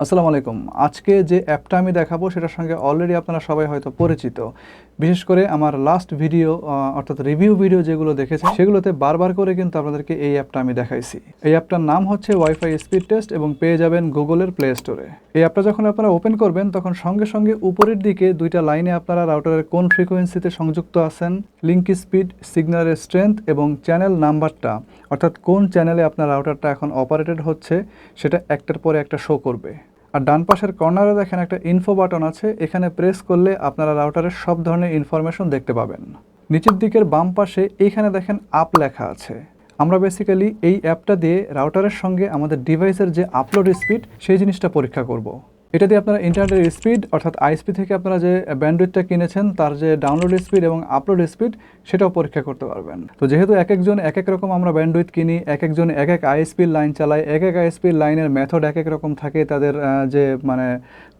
আসসালামু আলাইকুম। আজকে যে অ্যাপটা আমি দেখাবো সেটার সঙ্গে অলরেডি আপনারা সবাই হয়তো পরিচিত। বিশেষ করে আমার লাস্ট ভিডিও অর্থাৎ রিভিউ ভিডিও যেগুলো দেখেছেন, সেগুলোতে বারবার করে কিন্তু আপনাদেরকে এই অ্যাপটা আমি দেখাইছি। এই অ্যাপটার নাম হচ্ছে ওয়াইফাই স্পিড টেস্ট এবং পেয়ে যাবেন গুগলের প্লে স্টোরে এই অ্যাপটা যখন আপনারা ওপেন করবেন, তখন সঙ্গে সঙ্গে উপরের দিকে দুইটা লাইনে আপনারা রাউটারের কোন ফ্রিকোয়েন্সিতে সংযুক্ত আছেন লিঙ্ক স্পিড সিগন্যালের স্ট্রেংথ এবং চ্যানেল নাম্বারটা অর্থাৎ কোন চ্যানেলে আপনার রাউটারটা এখন অপারেটেড হচ্ছে, সেটা একটার পরে একটা শো করবে। আর ডান পাশের কর্নারে দেখেন একটা ইনফো বাটন আছে, এখানে প্রেস করলে আপনারা রাউটারের সব ধরনের ইনফরমেশন দেখতে পাবেন। নিচের দিকের বাম পাশে এইখানে দেখেন আপ লেখা আছে। আমরা বেসিক্যালি এই অ্যাপটা দিয়ে রাউটারের সঙ্গে আমাদের ডিভাইসের যে আপলোড স্পিড সেই জিনিসটা পরীক্ষা করব। এটা দিয়ে আপনারা ইন্টারনেটের স্পিড অর্থাৎ আইএসপি থেকে আপনারা যে ব্যান্ডউইথটা কিনেছেন, তার যে ডাউনলোড স্পিড এবং আপলোড স্পিড সেটাও পরীক্ষা করতে পারবেন। তো যেহেতু এক একজন এক এক রকম আমরা ব্যান্ডউইথ কিনি এক একজন এক এক আইএসপির লাইন চালাই এক এক আইএসপির লাইনের মেথড এক এক রকম থাকে তাদের যে মানে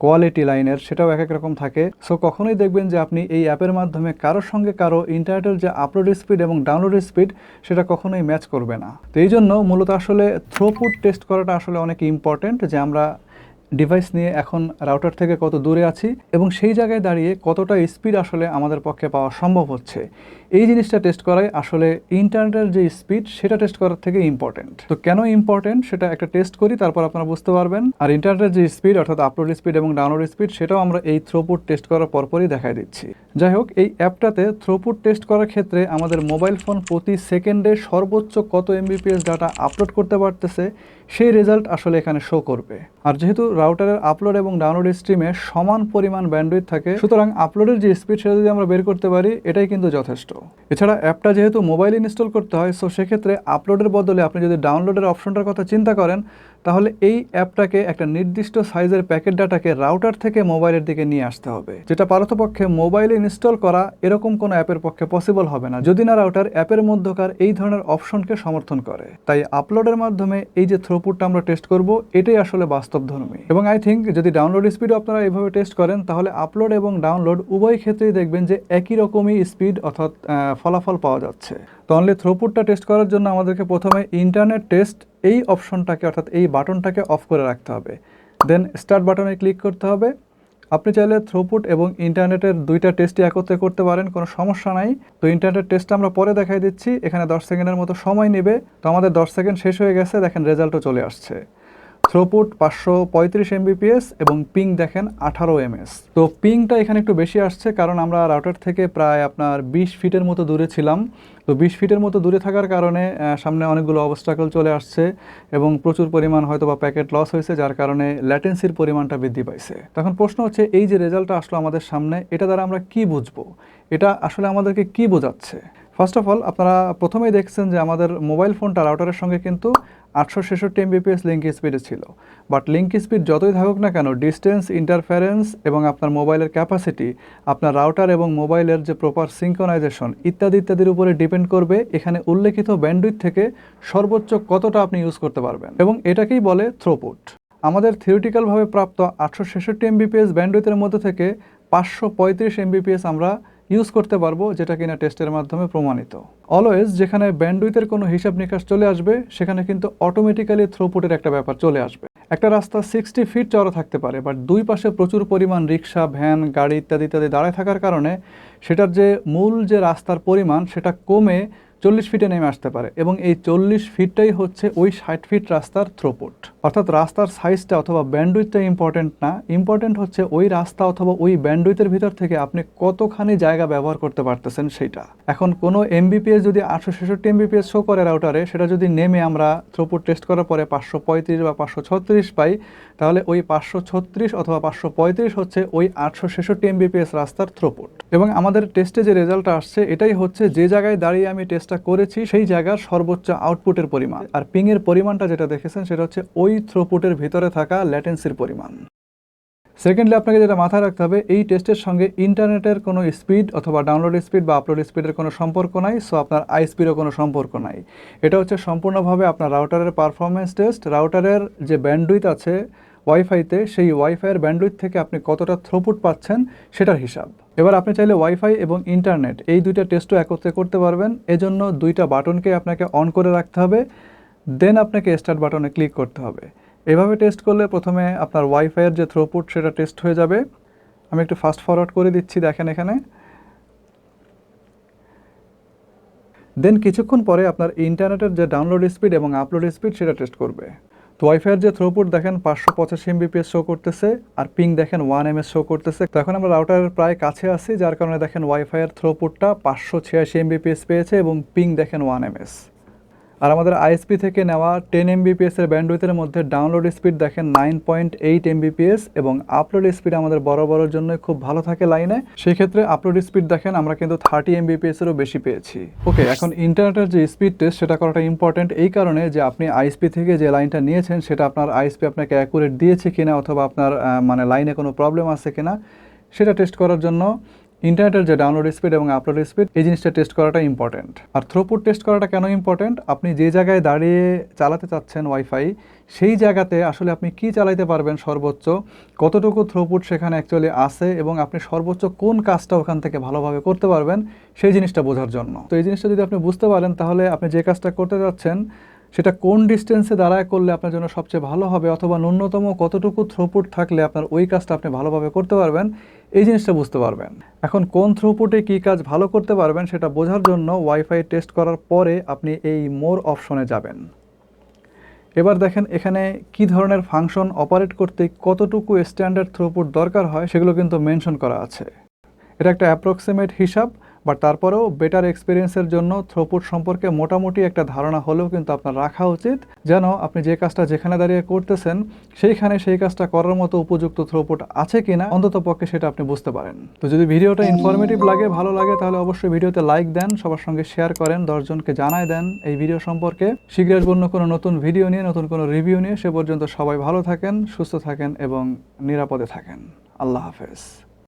কোয়ালিটি লাইনের সেটাও এক এক রকম থাকে। সো কখনোই দেখবেন যে আপনি এই অ্যাপের মাধ্যমে কারোর সঙ্গে কারও ইন্টারনেটের যে আপলোড স্পিড এবং ডাউনলোড স্পিড সেটা কখনোই ম্যাচ করবে না। তো এই জন্য মূলত আসলে থ্রোপুট টেস্ট করাটা আসলে অনেক ইম্পর্টেন্ট যে আমরা ডিভাইস নিয়ে এখন রাউটার থেকে কত দূরে আছি এবং সেই জায়গায় দাঁড়িয়ে কতটা স্পিড আসলে আমাদের পক্ষে পাওয়া সম্ভব হচ্ছে। এই জিনিসটা টেস্ট করাই আসলে ইন্টারনেটের যে স্পিড সেটা টেস্ট করার থেকে ইম্পর্টেন্ট তো কেন ইম্পর্টেন্ট সেটা একটা টেস্ট করি, তারপর আপনারা বুঝতে পারবেন। আর ইন্টারনেটের যে স্পিড অর্থাৎ আপলোড স্পিড এবং ডাউনলোড স্পিড সেটাও আমরা এই থ্রোপুট টেস্ট করার পরপরই দেখাই দিচ্ছি। যাই হোক, এই অ্যাপটাতে থ্রোপুট টেস্ট করার ক্ষেত্রে আমাদের মোবাইল ফোন প্রতি সেকেন্ডে সর্বোচ্চ কত এমবিপিএস ডাটা আপলোড করতে পারতেছে, সেই রেজাল্ট আসলে এখানে শো করবে। আর যেহেতু রাউটারের আপলোড এবং ডাউনলোড স্ট্রিমে সমান পরিমাণ ব্যান্ডউইথ থাকে। সুতরাং আপলোডের যে স্পিড সেটা যদি আমরা বের করতে পারি, এটাই কিন্তু যথেষ্ট। এছাড়া অ্যাপটা যেহেতু মোবাইল ইনস্টল করতে হয় সো সেক্ষেত্রে আপলোডের বদলে আপনি যদি ডাউনলোডের অপশনটার কথা চিন্তা করেন, তাহলে এই অ্যাপটাকে একটা নির্দিষ্ট সাইজের প্যাকেট ডাটাকে রাউটার থেকে মোবাইলের দিকে নিয়ে আসতে হবে। যেটা পারতপক্ষে মোবাইলে ইনস্টল করা এরকম কোনো অ্যাপের পক্ষে পসিবল হবে না, যদি না রাউটার অ্যাপের মধ্যকার এই ধরনের অপশনকে সমর্থন করে। তাই আপলোডের মাধ্যমে এই যে থ্রোপুটটা আমরা টেস্ট করব, এটাই আসলে বাস্তবধর্মী এবং আই থিঙ্ক যদি ডাউনলোড স্পিড আপনারা এইভাবে টেস্ট করেন, তাহলে আপলোড এবং ডাউনলোড উভয় ক্ষেত্রেই দেখবেন যে একই রকমই স্পিড অর্থাৎ ফলাফল পাওয়া যাচ্ছে। তো অনলি থ্রোপুটটা টেস্ট করার জন্য আমাদেরকে প্রথমে ইন্টারনেট টেস্ট এই অপশনটাকে অর্থাৎ এই বাটনটাকে অফ করে রাখতে হবে। দেন স্টার্ট বাটনে ক্লিক করতে হবে। আপনি চাইলে থ্রোপুট এবং ইন্টারনেটের দুইটা টেস্টই একত্রে করতে পারেন, কোনো সমস্যা নাই। তো ইন্টারনেট টেস্টটা আমরা পরে দেখাই দিচ্ছি। এখানে দশ সেকেন্ডের মতো সময় নেবে। তো আমাদের দশ সেকেন্ড শেষ হয়ে গেছে। দেখেন রেজাল্টও চলে আসছে। থ্রোপুট পাঁচশো পঁয়ত্রিশ এমবিপিএস এবং পিং দেখেন আঠারো এমএস তো পিংটা এখানে একটু বেশি আসছে কারণ আমরা রাউটার থেকে প্রায় আপনার বিশ ফিটের মতো দূরে ছিলাম। তো বিশ ফিটের মতো দূরে থাকার কারণে সামনে অনেকগুলো অবস্ট্রাকল চলে আসছে এবং প্রচুর পরিমাণ হয়তো বা প্যাকেট লস হয়েছে, যার কারণে ল্যাটেন্সির পরিমাণটা বৃদ্ধি পাইছে। তখন প্রশ্ন হচ্ছে, এই যে রেজাল্টটা আসলো আমাদের সামনে, এটা দ্বারা আমরা কি বুঝব? এটা আসলে আমাদেরকে কি বোঝাচ্ছে? ফার্স্ট অফ অল আপনারা প্রথমেই দেখছেন যে আমাদের মোবাইল ফোনটা রাউটারের সঙ্গে কিন্তু আটশো ছেষট্টি এমবিপিএস লিঙ্ক স্পিডে ছিল। বাট লিঙ্ক স্পিড যতই থাকুক না কেন ডিস্টেন্স ইন্টারফারেন্স এবং আপনার মোবাইলের ক্যাপাসিটি আপনার রাউটার এবং মোবাইলের যে প্রপার সিঙ্কনাইজেশন ইত্যাদি ইত্যাদির উপরে ডিপেন্ড করবে এখানে উল্লেখিত ব্যান্ডউইথ থেকে সর্বোচ্চ কতটা আপনি ইউজ করতে পারবেন। এবং এটাকেই বলে থ্রোপুট আমাদের থিওরিটিক্যালভাবে প্রাপ্ত আটশো ছেষট্টি এমবিপিএস ব্যান্ডউইথের মধ্যে থেকে পাঁচশো পঁয়ত্রিশ এমবিপিএস আমরা ইউজ করতে পারব, যেটা কিনা টেস্টের মাধ্যমে প্রমাণিত। অলওয়েজ যেখানে ব্যান্ডুইথের কোনো হিসাব নিকাশ চলে আসবে, সেখানে কিন্তু অটোমেটিক্যালি থ্রোপুটের একটা ব্যাপার চলে আসবে। একটা রাস্তা সিক্সটি ফিট চড়া থাকতে পারে বাট দুই পাশে প্রচুর পরিমাণ রিক্সা ভ্যান গাড়ি ইত্যাদি ইত্যাদি দাঁড়ায় থাকার কারণে, সেটার যে মূল যে রাস্তার পরিমাণ, সেটা কমে চল্লিশ ফিটে নেমে আসতে পারে এবং এই চল্লিশ ফিটটাই হচ্ছে ওই ষাট ফিট রাস্তার থ্রোপুট অর্থাৎ রাস্তার সাইজটা অথবা ব্যান্ডউইথটা ইম্পর্টেন্ট না ইম্পর্টেন্ট হচ্ছে ওই রাস্তা অথবা ওই ব্যান্ডউইথের ভিতর থেকে আপনি কতখানি জায়গা ব্যবহার করতে পারতেছেন সেটা। এখন কোনো এমবিপিএস যদি আটশো ছেষট্টি এমবিপিএস শো করে রাউটারে সেটা যদি নেমে আমরা থ্রোপুট টেস্ট করার পরে পাঁচশো পঁয়ত্রিশ বা পাঁচশো ছত্রিশ পাই, তাহলে ওই পাঁচশো ছত্রিশ অথবা পাঁচশো পঁয়ত্রিশ হচ্ছে ওই আটশো ছেষট্টি এমবিপিএস রাস্তার থ্রোপুট এবং আমাদের টেস্টে যে রেজাল্ট আসছে, এটাই হচ্ছে যে জায়গায় দাঁড়িয়ে আমি টেস্টটা করেছি, সেই জায়গার সর্বোচ্চ আউটপুটের পরিমাণ। আর পিং এর পরিমাণটা যেটা দেখেছেন, সেটা হচ্ছে ওই থ্রোপুটের ভিতরে থাকা ল্যাটেন্সির পরিমাণ। সেকেন্ডলি আপনাকে যেটা মাথায় রাখতে হবে, এই টেস্টের সঙ্গে ইন্টারনেটের কোনো স্পিড অথবা ডাউনলোড স্পিড বা আপলোড স্পিডের কোনো সম্পর্ক নাই সো আপনার আই স্পিডও কোনো সম্পর্ক নাই। এটা হচ্ছে সম্পূর্ণভাবে আপনার রাউটারের পারফরমেন্স টেস্ট রাউটারের যে ব্যান্ডউইথ আছে ওয়াইফাইতে সেই ওয়াইফাইয়ের ব্যান্ডউইথ থেকে আপনি কতটা থ্রোপুট পাচ্ছেন সেটার হিসাব। এবার আপনি চাইলে ওয়াইফাই এবং ইন্টারনেট এই দুইটা টেস্টও একত্রে করতে পারবেন। এজন্য দুইটা বাটনকে আপনাকে অন করে রাখতে হবে দেন আপনাকে স্টার্ট বাটনে ক্লিক করতে হবে। এভাবে টেস্ট করলে প্রথমে আপনার ওয়াইফাইয়ের যে থ্রোপুট সেটা টেস্ট হয়ে যাবে। আমি একটু ফাস্ট ফরওয়ার্ড করে দিচ্ছি, দেখেন এখানে। দেন কিছুক্ষণ পরে আপনার ইন্টারনেটের যে ডাউনলোড স্পিড এবং আপলোড স্পিড সেটা টেস্ট করবে। তো ওয়াইফাইয়ের যে থ্রোপুট দেখেন পাঁচশো পঁচাশি এমবিপিএস শো করতেছে, আর পিং দেখেন ওয়ান এমএস শো করতেছে। তো এখন আমরা রাউটারের প্রায় কাছে আছি, যার কারণে দেখেন ওয়াইফাইয়ের থ্রোপুটটা পাঁচশো ছিয়াশি এমবিপিএস পেয়েছে এবং পিং দেখেন ওয়ান এমএস আর আমাদের আইএসপি থেকে নেওয়া টেন এমবিপিএস এর ব্যান্ডউইথের মধ্যে ডাউনলোড স্পিড দেখেন নাইন পয়েন্ট এইট এমবিপিএস এবং আপলোড স্পিড আমাদের বড় বড়র জন্য খুব ভালো থাকে লাইনে সেই ক্ষেত্রে আপলোড স্পিড দেখেন, আমরা কিন্তু থার্টি এমবিপিএস এরও বেশি পেয়েছি। ওকে এখন ইন্টারনেটের যে স্পিড টেস্ট সেটা করাটা ইম্পর্টেন্ট এই কারণে যে আপনি আইএসপি থেকে যে লাইনটা নিয়েছেন, সেটা আপনার আইএসপি আপনাকে অ্যাকুরেট দিয়েছে কিনা অথবা আপনার মানে লাইনে কোনো প্রবলেম আছে কিনা, সেটা টেস্ট করার জন্য ইন্টারনেটের যে ডাউনলোড স্পিড এবং আপলোড স্পিড এই জিনিসটা টেস্ট করাটা ইম্পর্টেন্ট আর থ্রোপুট টেস্ট করাটা কেন ইম্পর্টেন্ট আপনি যে জায়গায় দাঁড়িয়ে চালাতে চাচ্ছেন ওয়াইফাই সেই জায়গাতে আসলে আপনি কি চালাতে পারবেন সর্বোচ্চ? কতটুকু থ্রোপুট সেখানে অ্যাকচুয়ালি আছে এবং আপনি সর্বোচ্চ কোন কাজটা ওখান থেকে ভালোভাবে করতে পারবেন, সেই জিনিসটা বোঝার জন্য। তো এই জিনিসটা যদি আপনি বুঝতে পারেন, তাহলে আপনি যে কাজটা করতে যাচ্ছেন, সেটা কোন ডিস্টেন্সে দাঁড়ায় করলে আপনার জন্য সবচেয়ে ভালো হবে, অথবা ন্যূনতম কতটুকু থ্রোপুট থাকলে আপনার ওই কাজটা আপনি ভালোভাবে করতে পারবেন এই জিনিসটা বুঝতে পারবেন। এখন কোন থ্রুপুটে কী কাজ ভালো করতে পারবেন সেটা বোঝার জন্য ওয়াইফাই টেস্ট করার পরে আপনি এই মোর অপশনে যাবেন। এবার দেখেন এখানে কি ধরনের ফাংশন অপারেট করতে কতটুকু স্ট্যান্ডার্ড থ্রুপুট দরকার হয় সেগুলো কিন্তু মেনশন করা আছে। এটা একটা অ্যাপ্রক্সিমেট হিসাব। বাট তারপরেও বেটার এক্সপিরিয়েন্সের জন্য থ্রোপুট সম্পর্কে মোটামুটি একটা ধারণা হলেও কিন্তু আপনার রাখা উচিত। যেন আপনি যে কাজটা যেখানে দাঁড়িয়ে করতেছেন, সেইখানে সেই কাজটা করার মতো উপযুক্ত থ্রোপুট আছে কিনা, অন্তত পক্ষে সেটা আপনি বুঝতে পারেন। তো যদি ভিডিওটা ইনফরমেটিভ লাগে, ভালো লাগে, তাহলে অবশ্যই ভিডিওতে লাইক দেন, সবার সঙ্গে শেয়ার করেন দশজনকে জানায় দেন এই ভিডিও সম্পর্কে। শীঘ্র আসব অন্য কোনো নতুন ভিডিও নিয়ে, নতুন কোনো রিভিউ নিয়ে। সে পর্যন্ত সবাই ভালো থাকেন, সুস্থ থাকেন এবং নিরাপদে থাকেন। আল্লাহ হাফেজ।